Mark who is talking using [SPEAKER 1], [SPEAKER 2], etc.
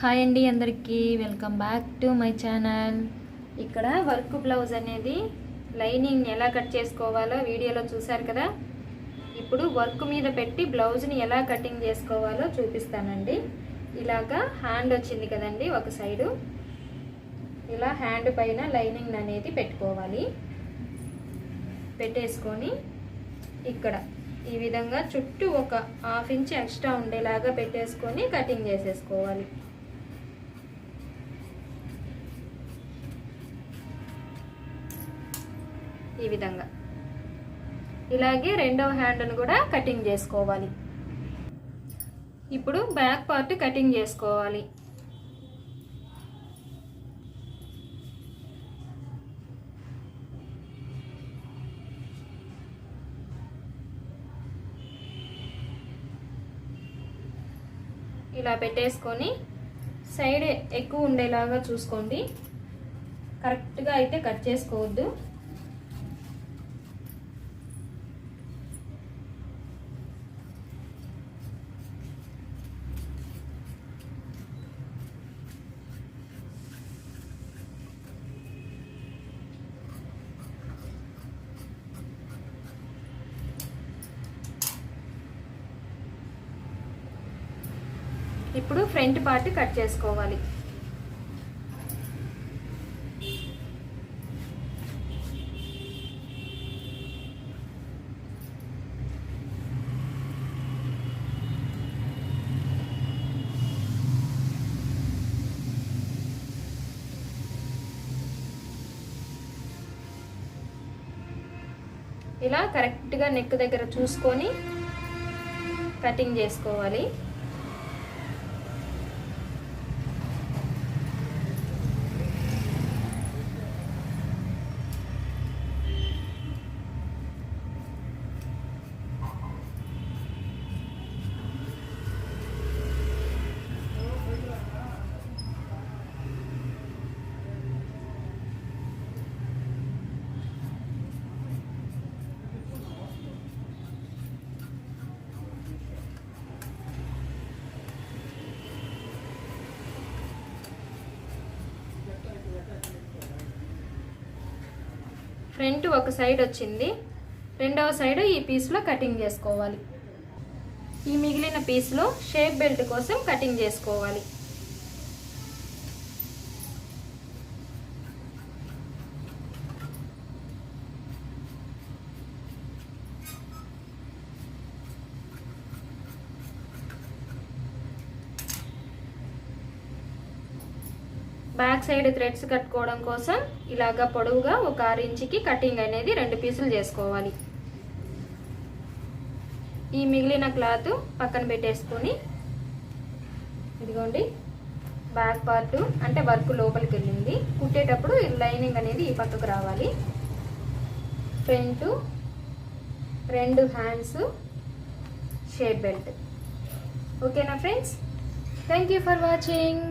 [SPEAKER 1] Hi అండి అందరికీ. Welcome back to my channel ఇక్కడ వర్క్ బ్లౌజ్ అనేది లైనింగ్ ఎలా కట్ చేసుకోవాలో వీడియోలో చూశారు కదా? ఇప్పుడు వర్క్ మీద పెట్టి బ్లౌజ్ని ఎలా కటింగ్ చేసుకోవాలో చూపిస్తానండి. ఇలాగా హ్యాండ్ వచ్చింది కదండి ఒక సైడు ఇలా హ్యాండ్ పైన లైనింగ్ అనేది పెట్టుకోవాలి. పెట్టేసుకొని ఇక్కడ ఈ విధంగా చుట్టూ ఒక హాఫ్ ఇంచ్ ఎక్స్ట్రా ఉండేలాగా పెట్టేసుకొని కటింగ్ చేసేసుకోవాలి. ఈ విధంగా. ఇలాగే రెండవ హ్యాండ్ను కూడా కటింగ్ చేసుకోవాలి. ఇప్పుడు బ్యాక్ పార్ట్ కటింగ్ చేసుకోవాలి. ఇలా పెట్టేసుకొని సైడ్ ఎక్కువ ఉండేలాగా చూసుకోండి. కరెక్ట్గా అయితే కట్ చేసుకోవద్దు. ఇప్పుడు ఫ్రంట్ పార్ట్ కట్ చేసుకోవాలి. ఇలా కరెక్ట్గా నెక్ దగ్గర చూసుకొని కటింగ్ చేసుకోవాలి. ఫ్రంట్ ఒక సైడ్ వచ్చింది. రెండవ సైడ్ ఈ పీస్లో కటింగ్ చేసుకోవాలి. ఈ మిగిలిన పీస్లో షేప్ బెల్ట్ కోసం కటింగ్ చేసుకోవాలి. బ్యాక్ సైడ్ థ్రెడ్స్ కట్టుకోవడం కోసం ఇలాగా పొడవుగా ఒక ఆరు ఇంచుకి కటింగ్ అనేది రెండు పీసులు చేసుకోవాలి. ఈ మిగిలిన క్లాత్ పక్కన పెట్టేసుకొని ఇదిగోండి బ్యాక్ పార్ట్ అంటే వర్క్ లోపలికి వెళ్ళింది. కుట్టేటప్పుడు లైనింగ్ అనేది ఈ పక్కకు రావాలి. ఫ్రంట్ రెండు హ్యాండ్స్ షేప్ బెల్ట్. ఓకేనా friends? Thank you for watching.